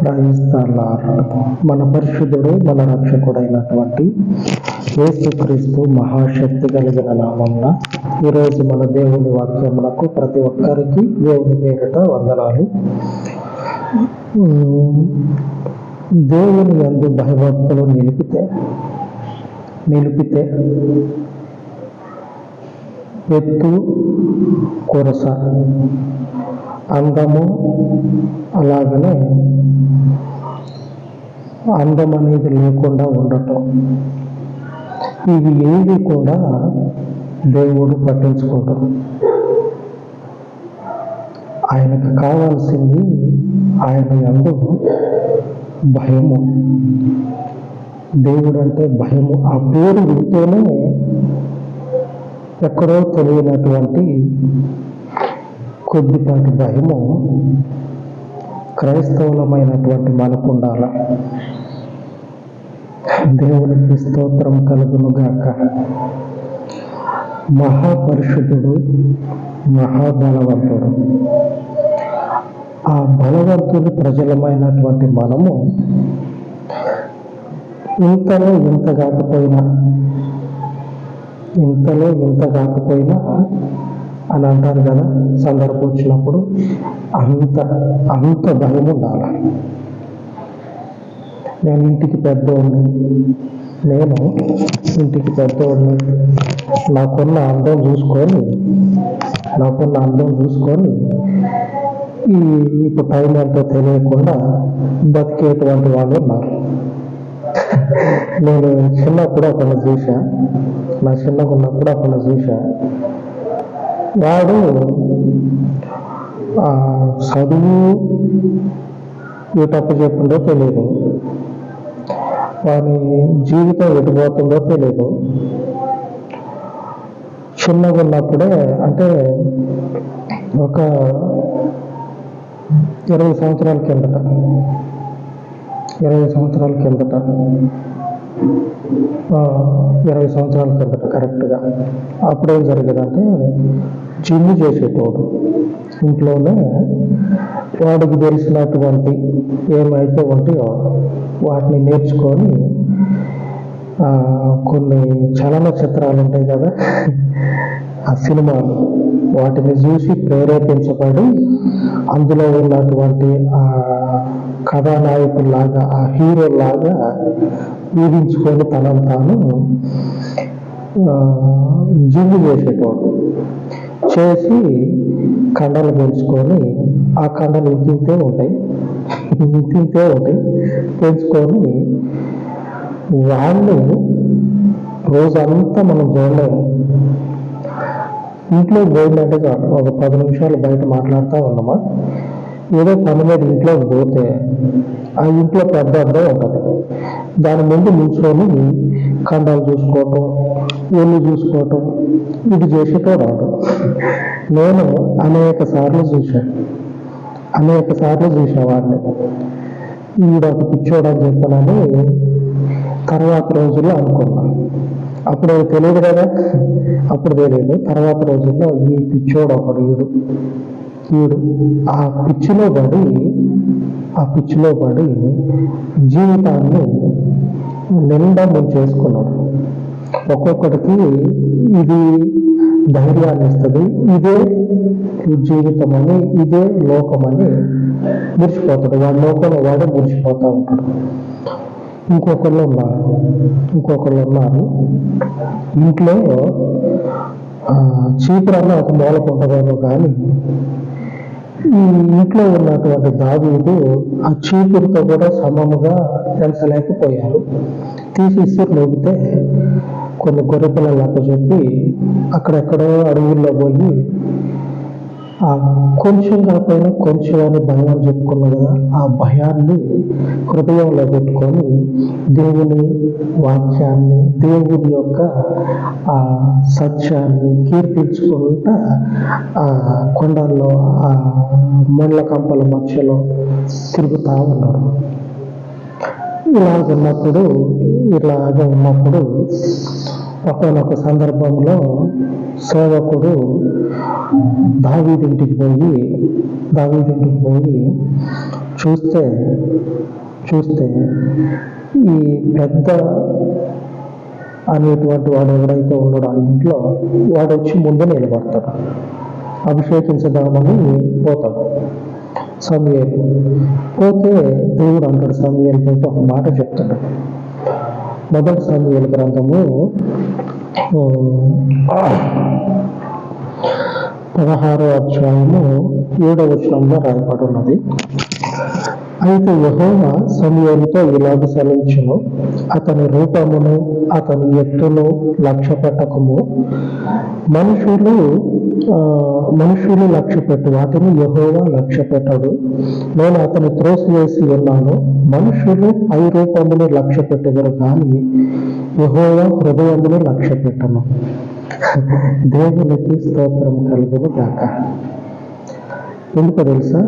క్రైస్తలార్డ్ మన పరిశుద్ధుడు మన రక్షకుడైనటువంటి యేసుక్రీస్తు మహాశక్తి కలిగిన నామంన ఈరోజు మన దేవుని వాక్యములకు ప్రతి ఒక్కరికి దేవుని పేరిట వందనాలు. దేవుని ఎందు భయభక్తులు నిలిపితే నిలిపితే ఎత్తు కొరస. అందము అలాగనే అందం అనేది లేకుండా ఉండటం. ఇవి ఏవి కూడా దేవుడు పట్టించుకోవటం ఆయనకు కావాల్సింది ఆయన ఎందు భయము. దేవుడు అంటే భయము. ఆ పేరు వింటేనే ఎక్కడో తెలియనటువంటి కొద్దిపాటి భయము క్రైస్తవులమైనటువంటి మనకుండాల దేవునికి స్తోత్రం కలుగును గాక మహాబలవంతుడు. ఆ బలవంతుడు ప్రజలమైనటువంటి మనము ఇంతలో ఇంత కాకపోయినా ఇంతలో ఇంత కాకపోయినా అని అంటారు కదా సందర్భం వచ్చినప్పుడు అంత అంత భయం ఉండాలి. నేను ఇంటికి పెద్దోడిని నేను ఇంటికి పెద్దోడిని నాకున్న అందం చూసుకొని నాకున్న అందం చూసుకొని ఈ ఇప్పుడు టైం ఎంతో తెలియకుండా బతికేటువంటి వాళ్ళు ఉన్నారు. నేను చిన్నప్పుడు అక్కడ చూసా నా చిన్నగా ఉన్నప్పుడు అక్కడ చూసా వాడు ఆ, చదువు ఎటప్పు చెప్పిందో తెలియదు వాని జీవితం ఎటుపోతుందో తెలియదు చిన్నగా ఉన్నప్పుడే అంటే ఒక ఇరవై సంవత్సరాల కిందట ఇరవై సంవత్సరాల కిందట ఇరవై సంవత్సరాల కిందట కరెక్ట్గా. అప్పుడేం జరిగేదంటే జిమ్ చేసేటోడు ఇంట్లోనే వాడికి తెలిసినటువంటి ఏమైతే ఉంటాయో వాటిని నేర్చుకొని ఆ, కొన్ని చలనచిత్రాలు ఉంటాయి కదా ఆ సినిమాలు వాటిని చూసి ప్రేరేపించబడి అందులో ఉన్నటువంటి ఆ కథానాయకుల్లాగా ఆ హీరో లాగా ఊహించుకొని తనను తాను ఆ, చేసేటోడు చేసి కండలు పెంచుకొని ఆ కండలు ఇంతింతే ఉంటాయి. ఇంతింతే ఉంటాయి. పెంచుకొని వాళ్ళు రోజంతా మనం చూడలేము ఇంట్లో పోయిందంటే చాలు. ఒక పది నిమిషాలు బయట మాట్లాడుతూ ఉన్నామా? ఏదో పని మీద ఇంట్లోకి పోతే ఆ ఇంట్లో పెద్ద అద్దం ఉంటుంది దాని ముందు నిల్చొని కండాలు చూసుకోవటం ఒళ్ళు చూసుకోవటం ఇది చేసేటో రాడు నేను అనేక సార్లు చూశాను. అనేక సార్లు చూసేవాడిని ఈడ ఒక పిచ్చోడని చెప్పనని తర్వాత రోజుల్లో అనుకున్నాను అప్పుడు తెలియదు కదా? అప్పుడు తెలియదు. తర్వాత రోజుల్లో ఈ పిచ్చోడు ఒకడు ఈడు. ఈడు ఆ పిచ్చిలో పడి ఆ పిచ్చిలో పడి జీవితాన్ని నిండా చేసుకున్నాడు. ఒక్కొక్కడికి ఇది ధైర్యాన్ని ఇస్తుంది ఇదే జీవితం అని ఇదే లోకం అని మురిసిపోతాడు. వాడి లోకంలో వాడే మురిసిపోతూ ఉంటాడు. ఇంకొకళ్ళు ఉన్నారు ఇంకొకళ్ళు ఉన్నారు. ఇంట్లో చీపురన్న ఒక మూలకు ఉంటుందేమో కానీ ఇంట్లో ఉన్నటువంటి దావీదు ఆ చీపురుతో కూడా సమముగా పెంచలేకపోయారు. తీసి ఇసురు కొన్ని గొర్రె పిల్లలకు చెప్పి అక్కడెక్కడో అడవుల్లో పోయి ఆ కొంచెం కాకపోయినా కొంచెం అని భయం చెప్పుకున్నా కదా ఆ భయాన్ని హృదయంలో పెట్టుకొని దేవుని వాక్యాన్ని దేవుని యొక్క ఆ సత్యాన్ని కీర్తించుకుంటా ఆ కొండల్లో ఆ ముళ్ళ కంపల మధ్యలో తిరుగుతూ ఉన్నారు. ఇలాగ ఉన్నప్పుడు ఇలాగ ఉన్నప్పుడు ఒకనొక సందర్భంలో సేవకుడు దావీదింటికి పోయి దావీదింటికి పోయి చూస్తే చూస్తే ఈ పెద్ద అనేటువంటి వాడు ఎవడైతే ఉన్నాడో ఆ ఇంట్లో వాడు వచ్చి ముందు నిలబడతాడు. అభిషేకించదామని పోతాడు. సమయలు పోతే దేవుడు అంటాడు సమయలతో ఒక మాట చెప్తాడు. మొదటి సమయల గ్రంథము పదహారో అధ్యాయము ఏడవ వచనంలో రాయబడి ఉన్నది అయితే యెహోవా సమయంతో ఇలాగ సెలవించును అతని రూపమును అతని ఎత్తును లక్ష్య పెట్టకము మనుషులు మనుషులు లక్ష్య పెట్టు వాటిని యెహోవా లక్ష్య పెట్టడు నేను అతని త్రోసివేసి ఉన్నాను. మనుషులు పై రూపమును లక్ష్య పెట్టెదరు కానీ యహోవా హృదయమును లక్ష్య పెట్టను దేవునికి స్తోత్రం కలుగును గాక. ఎందుకో తెలుసా?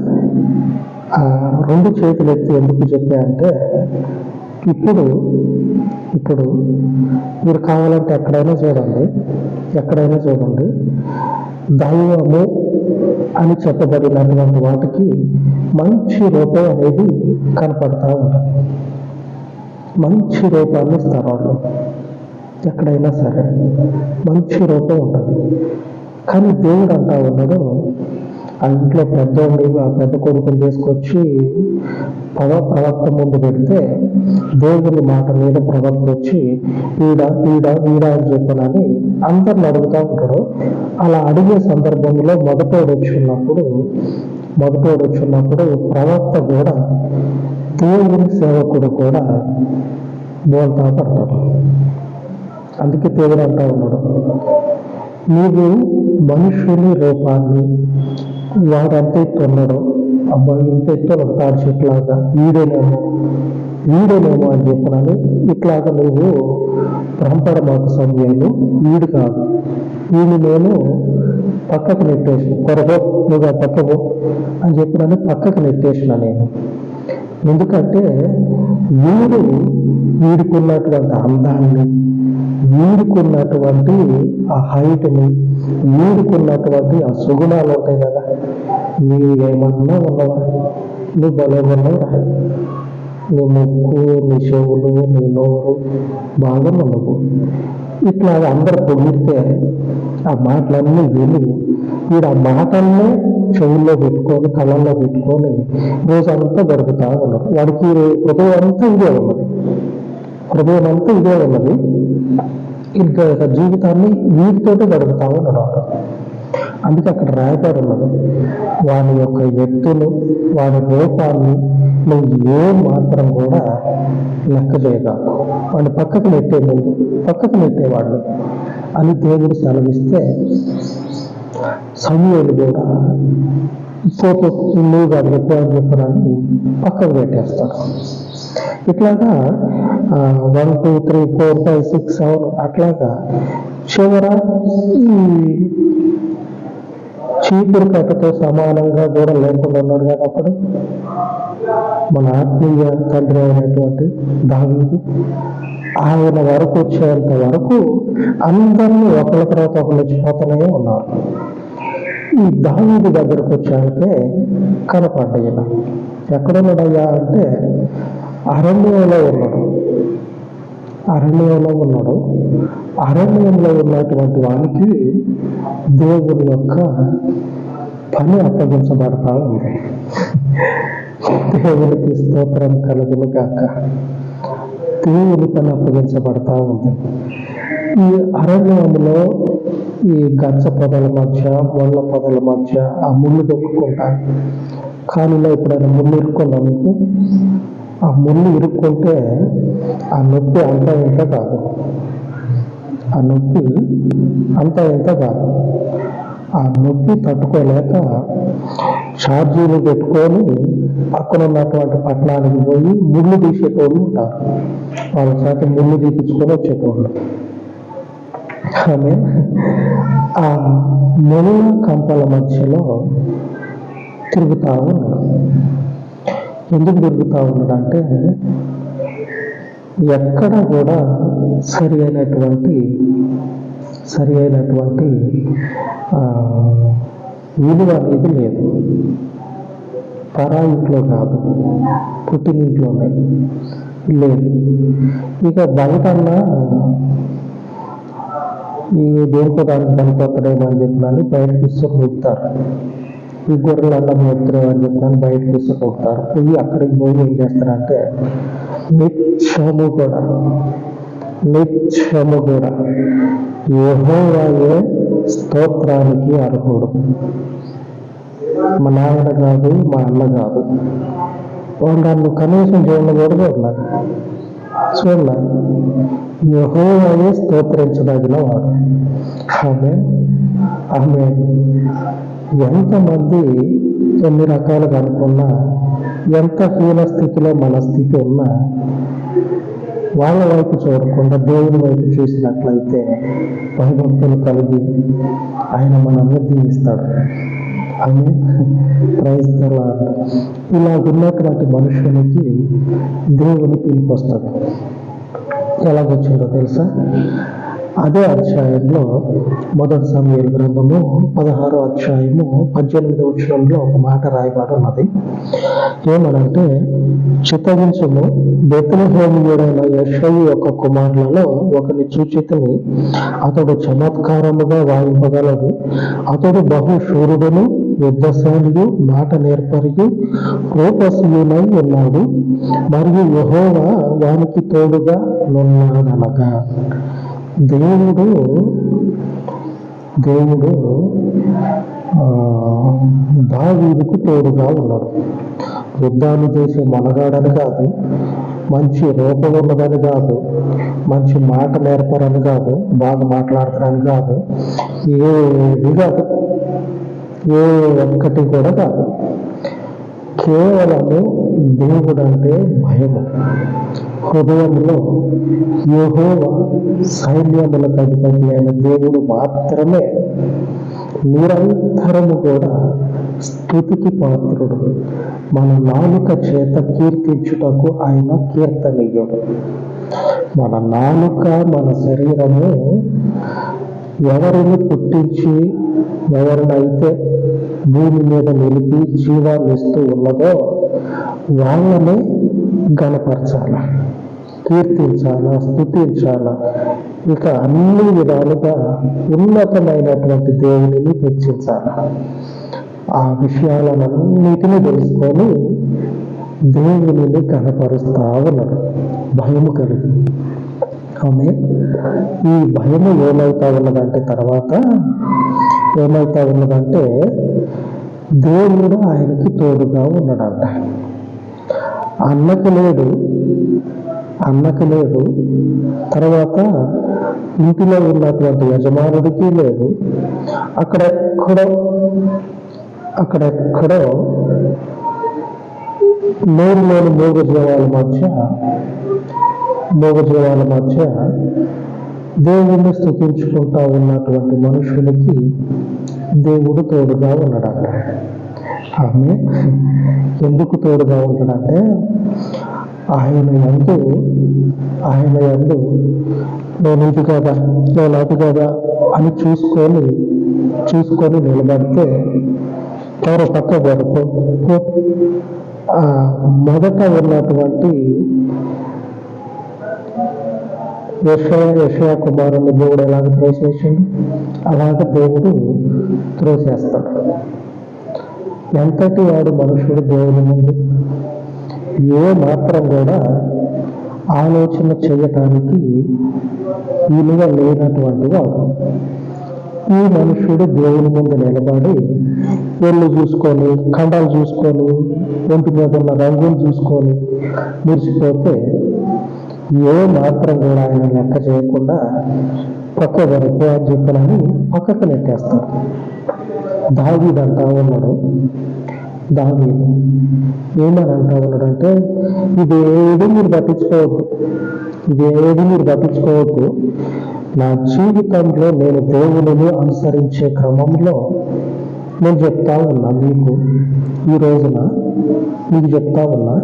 ఆ రెండు చేతులు ఎత్తి ఎందుకు చెప్పా అంటే ఇప్పుడు ఇప్పుడు మీరు కావాలంటే ఎక్కడైనా చూడండి ఎక్కడైనా చూడండి. దైవము అని చెప్పబడినటువంటి వాటికి మంచి రూపం అనేది కనపడతా ఉంటుంది. మంచి రూపాన్ని ఇస్తారు వాళ్ళు ఎక్కడైనా సరే మంచి రూపం ఉంటుంది. కానీ దేవుడు అంటా ఉన్నాడు ఆ ఇంట్లో పెద్దోడిని ఆ పెద్ద కొడుకుని తీసుకొచ్చి పవ ప్రవక్త ముందు పెడితే దేవుని మాట మీద ప్రవక్త వచ్చి ఈడ వీడ వీడ అని చెప్పనని అందరిని అడుగుతా ఉంటాడు. అలా అడిగే సందర్భంలో మొదటోడు వచ్చున్నప్పుడు మొదటోడు వచ్చున్నప్పుడు ప్రవక్త కూడా దేవుని సేవకుడు కూడా బోల్తా పడతాడు. అందుకే దేవుడు అంటూ ఉన్నాడు. నీవు మనుషుని రూపాన్ని వాడంత ఎత్తున్నాడు అబ్బాయి ఇంత ఎత్తున్నాడు తాడు చెట్లాగా వీడేనేమో వీడేనేమో అని చెప్పినాను ఇట్లాగా నువ్వు భ్రమపడ మాకు సమయాలు వీడు కాదు. వీడిని నేను పక్కకు నెట్టేసిన కొరగో నువ్వు ఆ పక్కకు అని చెప్పినాను పక్కకు నెట్టేసిన నేను. ఎందుకంటే వీడు వీడుకున్నటువంటి అందాన్ని వీడుకున్నటువంటి ఆ హైట్ని వీడుకున్నటువంటి ఆ సుగుణాలు ఉంటాయి కదా నీవు ఏమన్నా ఉన్నవా నువ్వు భలే ఉన్నవరా నీ ముక్కు నీ చెవులు నీ నోరు బాగా నువ్వు ఇట్లా అందరు పొగిడితే ఆ మాటలన్నీ విని వీడు ఆ మాటల్నే చెవుల్లో పెట్టుకొని కళ్ళల్లో పెట్టుకొని రోజంతా గడుపుతా ఉన్నాడు వాడికి హృదయం అంతా ఇదే ఉన్నది. హృదయం అంతా ఇదే ఉన్నది. ఇంకా జీవితాన్ని వీటితోటి గడుపుతా ఉన్నాడు. అందుకే అక్కడ రాయబడి ఉన్నది. వాని యొక్క ఎత్తులు వాని రూపాన్ని నువ్వు ఏ మాత్రం కూడా లెక్క చేయగాకు వాడిని పక్కకు నెట్టే ముందు పక్కకు నెట్టేవాళ్ళు అని దేవుడు సెలవిస్తే సమయాలు కూడా ఫోటో నువ్వు కాదు ఎక్కువ అని చెప్పడానికి పక్కకు పెట్టేస్తాడు ఇట్లాగా one two three four five six seven అట్లాగా చివర ఈ చీపురు కట్టతో సమానంగా కూడా లేకుండా ఉన్నాడు కదా అప్పుడు? మన ఆత్మీయ తండ్రి అయినటువంటి దావీదు. ఆయన వరకు వచ్చేంత వరకు అందరినీ ఒకళ్ళ తర్వాత ఒకళ్ళు వచ్చిపోతూనే ఉన్నారు. ఈ దావీదు దగ్గరకు వచ్చాకే కనపడ్డాయి ఎక్కడున్నాడయ్యా అంటే అరణ్యంలో ఉన్నాడు. అరణ్యంలో ఉన్నాడు. అరణ్యంలో ఉన్నటువంటి వానికి దేవుడి యొక్క పని అప్పగించబడతా ఉంది. దేవునికి స్తోత్రం కలుగును గాక దేవుని పని అప్పగించబడతా ఉంది. ఈ అరణ్యంలో ఈ గచ్చ పొదల మధ్య ముళ్ళ పొదల మధ్య ఆ ముళ్ళు దొక్కుకుంటా కాలులో ఎప్పుడైనా ముళ్ళు ఇరుక్కుందా మీకు ఆ ముళ్ళు ఇరుక్కుంటే ఆ నొప్పి అంత ఇంత కాదు. ఆ నొప్పి అంత ఎంత కాదు. ఆ నొప్పి తట్టుకోలేక ఛార్జీలు పెట్టుకొని పక్కన ఉన్నటువంటి పట్టణానికి పోయి ముళ్ళు తీసేటోళ్ళు ఉంటారు. వాళ్ళ చేత ముళ్ళు తీపించుకొని వచ్చేటోళ్ళు. కానీ ఆ ముళ్ళ కంపల మధ్యలో తిరుగుతా ఉన్నాడు ఎందుకు తిరుగుతూ ఉన్నాడంటే ఎక్కడ కూడా సరి అయినటువంటి సరి అయినటువంటి విలువ అనేది లేదు. పరా ఇంట్లో కాదు పుట్టినింట్లోనే లేదు. ఇక బయట ఈ దేనికో దానికి పనికొత్తడేమో అని చెప్పినాను బయటకు తీసుకొని పోతారు ఈ గొర్రెలు అన్నం ఎత్తురు అని చెప్పినాను బయటకు తీసుకొని పోతారు పోయి అక్కడికి పోయి ఏం చేస్తారంటే నిత్యము కూడా నిత్యము కూడా యహోవాయే స్తోత్రానికి అర్హుడు. మా నాయన కాదు మా అన్న కాదు వాళ్ళు కనీసం చూడకూడదు అన్నారు చూడలే యహోవాయే స్తోత్రించదగిన వాడు ఆమె ఆమె ఎంతమంది ఎన్ని రకాలుగా అనుకున్నా ఎంత హీన స్థితిలో మన స్థితి ఉన్నా వాళ్ళ వైపు చూడకుండా దేవుని వైపు చూసినట్లయితే భయభక్తులు కలిగి ఆయన మనల్ని దీవిస్తాడు. అని క్రైస్తవ ఇలా ఉన్నటువంటి మనుషులకి దేవుని పిలుపు వస్తుంది ఎలాగొచ్చిందో తెలుసా? అదే అధ్యాయంలో మొదటి సమయాల గ్రంథము పదహారో అధ్యాయము పద్దెనిమిది వచ్చరంలో ఒక మాట రాయబడి ఉన్నది. ఏమనంటే చిత్తగించము బెత్తలహోమియుడైన యశయి యొక్క కుమారులలో ఒకని చూచితిని అతడు చమత్కారముగా వాయింపగలడు. అతడు బహు శూరుడును యుద్ధశాలియు మాట నేర్పరియు రూపశీయునై ఉన్నాడు. మరియు యహోవా వానికి తోడుగా నున్నాడనగా. దేవుడు దేవుడు ఆ, దావీదుకు తోడుగా ఉన్నాడు. యుద్ధాలు చేసే మనగాడని కాదు మంచి రూపం ఉన్నదని కాదు మంచి మాట నేర్పరని కాదు బాగా మాట్లాడతారని కాదు ఏది కాదు ఏ ఒక్కటి కూడా కాదు. కేవలము దేవుడు అంటే భయము హృదయంలో యోహో సైన్యములకు అధిపతి అయిన దేవుడు మాత్రమే నిరంతరము కూడా స్థుతికి పాత్రుడు. మన నాలుక చేత కీర్తించుటకు ఆయన కీర్తనీయుడు. మన నాలుక మన శరీరము ఎవరిని పుట్టించి ఎవరినైతే భూమి మీద నిలిపి జీవాన్నిస్తూ ఉన్నదో వాళ్ళని గణపరచాలి. కీర్తించాల స్థుతించాల ఇక అన్ని విధాలుగా ఉన్నతమైనటువంటి దేవుడిని హెచ్చించాల? ఆ విషయాలన్నిటిని తెలుసుకొని దేవునిని కనపరుస్తా ఉన్నాడు. భయము కలిగి. ఆమె ఈ భయము ఏమవుతా ఉన్నదంటే తర్వాత ఏమవుతా ఉన్నదంటే దేవుడు ఆయనకి తోడుగా ఉన్నాడంట. అన్నకు లేడు అన్నకి లేదు తర్వాత ఇంటిలో ఉన్నటువంటి యజమానుడికి లేదు. అక్కడెక్కడో అక్కడెక్కడో లేని మూగ మూగజీవాల మధ్య మూగజీవాల మధ్య దేవుణ్ణి స్థుతించుకుంటా ఉన్నటువంటి మనుషులకి దేవుడు తోడుగా ఉన్నాడంట ఆమె ఎందుకు తోడుగా ఉంటాడంటే ఆయన ఎందు ఆయన ఎందు నేను ఇది కదా? నేను అది కదా? అని చూసుకొని చూసుకొని నిలబడితే ఎవరో పక్క పడుకో. మొదట ఉన్నటువంటి యశయ యశయ కుమారుని దేవుడు ఎలాగ త్రోసేసిండు అలాగ దేవుడు త్రోసేస్తాడు ఎంతటి వాడు మనుషుడు దేవుని ముందు? ఏ మాత్రం కూడా ఆలోచన చేయటానికి విలువ లేనటువంటి వాడు ఈ మనుషుడు దేవుని ముందు నిలబడి ఒళ్ళు చూసుకొని ఖండాలు చూసుకొని ఒంటి మీద ఉన్న రంగులు చూసుకొని మురిసిపోతే ఏ మాత్రం కూడా ఆయన లెక్క చేయకుండా పక్క వరకు అని చెప్పాలని పక్కకు నెట్టేస్తారు దావీదు ఉన్నాడు. దావీదు ఏమని అంటా ఉన్నాడంటే ఇదేది మీరు పట్టించుకోవద్దు. ఇదేది మీరు పట్టించుకోవద్దు. నా జీవితంలో నేను దేవుని అనుసరించే క్రమంలో నేను చెప్తా ఉన్నా మీకు. ఈ రోజున మీకు చెప్తా ఉన్నా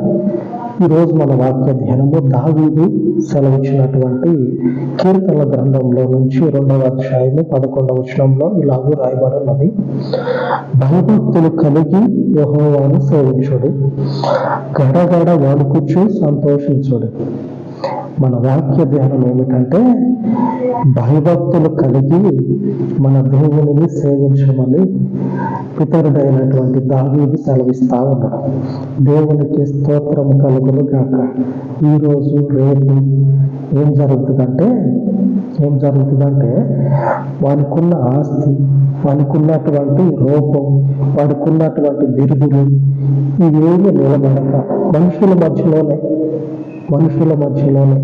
ఈరోజు మన వాక్య ధ్యానము దావీదు సెలవిచ్చినటువంటి కీర్తనల గ్రంథంలో నుంచి రెండవ అధ్యాయము పదకొండవ వచనంలో ఇలాగూ రాయబడినది భయభక్తులు కలిగి యహోవాను సేవించుడు. గడగడ వాడుకుచ్చు సంతోషించుడు. మన వాక్య ధ్యానం ఏమిటంటే భయభక్తులు కలిగి మన దేవునిని సేవించమని పితరుడైనటువంటి దావీదు సెలవిస్తా ఉన్నాడు. దేవునికి స్తోత్రం కలుగును గాక. ఈరోజు రేపు ఏం జరుగుతుందంటే ఏం జరుగుతుందంటే వానికున్న ఆస్తి వానికున్నటువంటి రూపం వాడికున్నటువంటి బిరుదులు ఇవేమి నిలబడక మనుషుల మధ్యలోనే మనుషుల మధ్యలోనే.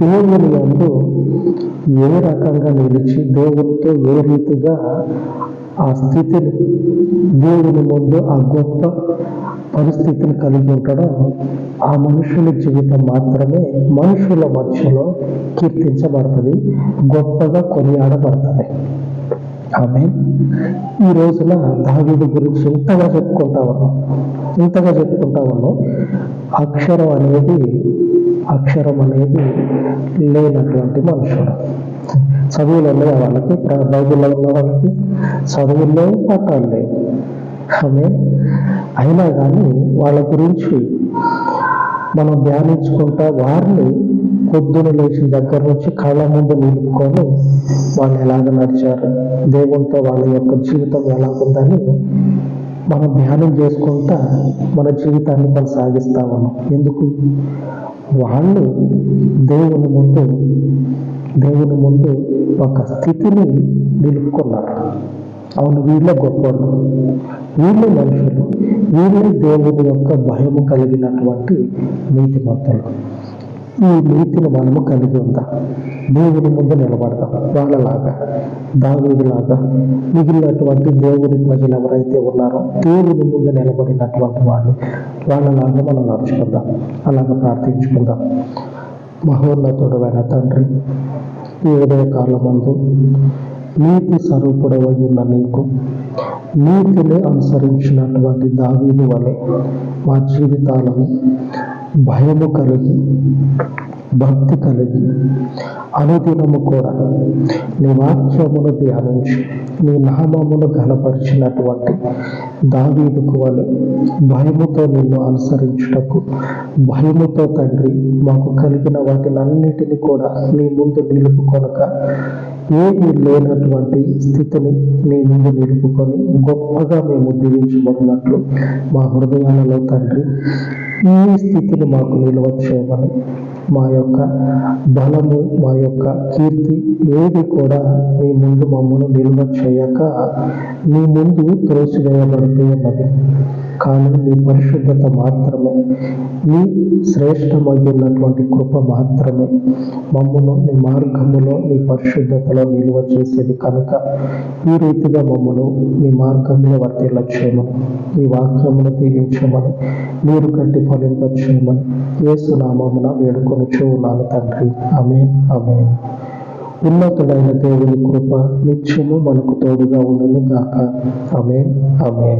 దేవుని అందు ఏ రకంగా నిలిచి దేవుడితో ఏ రీతిగా ఆ స్థితిని దేవుని ముందు ఆ గొప్ప పరిస్థితిని కలిగి ఉండడం ఆ మనుషుల జీవితం మాత్రమే మనుషుల మధ్యలో కీర్తించబడుతుంది గొప్పగా కొనియాడబడుతుంది. ఆమె ఈ రోజున దావీదు గురించి ఇంతగా చెప్పుకుంటా ఉన్నాం ఇంతగా చెప్పుకుంటా ఉన్నాం అక్షరం అనేది అక్షరం అనేది లేనటువంటి మనుషుడు. చదువులు ఉన్నాయి వాళ్ళకి ప్ర- బైబిల్లో ఉన్న వాళ్ళకి చదువులు లేవు పట్టాలు లేవు. ఆమె అయినా కానీ వాళ్ళ గురించి మనం ధ్యానించుకుంటా వారిని పొద్దున లేచిన దగ్గర నుంచి కళ్ళ ముందు నిలుపుకొని వాళ్ళు ఎలాగ నడిచారు? దేవునితో వాళ్ళ యొక్క జీవితం ఎలా ఉందని మనం ధ్యానం చేసుకుంటా మన జీవితాన్ని కొనసాగిస్తా ఉన్నాం. ఎందుకు? వాళ్ళు దేవుని ముందు దేవుని ముందు ఒక స్థితిని నిలుపుకున్నారు. అవును వీళ్ళే గొప్పవాళ్ళు. వీళ్ళే మనుషులు. వీళ్ళే దేవుని యొక్క భయము కలిగినటువంటి నీతిమంతులు. ఈ నీతిని మనము కలిగి ఉందా దేవుని ముందు నిలబడతాం. వాళ్ళలాగా దావీదులాగా మిగిలినటువంటి దేవుని ప్రజలు ఎవరైతే ఉన్నారో దేవుని ముందు నిలబడినటువంటి వాళ్ళు వాళ్ళలాగా మనం నడుచుకుందాం. అలాగా ప్రార్థించుకుందాం. మహోన్నతుడమైన తండ్రి ఈ ఉదయ ముందు నీతి స్వరూపుడవై ఉన్న నీకు నీతిని అనుసరించినటువంటి దావీదు వలె మా జీవితాలను భయము కలిగి భక్తి కలిగి అనుదినము కూడా నీ వాక్యమును ధ్యానించి నీ నామమును ఘనపరిచినటువంటి దావీదుకు వలె భయముతో నిన్ను అనుసరించుటకు భయముతో తండ్రి మాకు కలిగిన వాటినన్నిటిని కూడా నీ ముందు నిలుపుకొనక ఏమీ లేనటువంటి స్థితిని నీ ముందు నిలుపుకొని గొప్పగా మేము దీవించబడినట్లు మా హృదయాలలో తండ్రి ఈ స్థితిని మాకు నిల్వ చేయమని మా యొక్క బలము మా యొక్క కీర్తి ఏది కూడా మీ ముందు మమ్మల్ని నిల్వ చేయక మీ ముందు త్రోసివేయబడుతూ ఉన్నది. కానీ నీ పరిశుద్ధత మాత్రమే. నీ శ్రేష్టమయ్యున్నటువంటి కృప మాత్రమే. మమ్మను నీ మార్గములో నీ పరిశుద్ధతలో నిల్వ చేసేది కనుక ఈ రీతిగా మమ్మను నీ మార్గంలో వర్తిల్ల చేయమని ఈ వాక్యమును దీవించమని నీరు కట్టి ఫలింపచేయమని యేసునామమున వేడుకొని చూన్నాను తండ్రి. ఆమె ఆమె ఉన్నతుడైన దేవుని కృప నిత్యము మనకు తోడుగా ఉండను గాక ఆమె ఆమె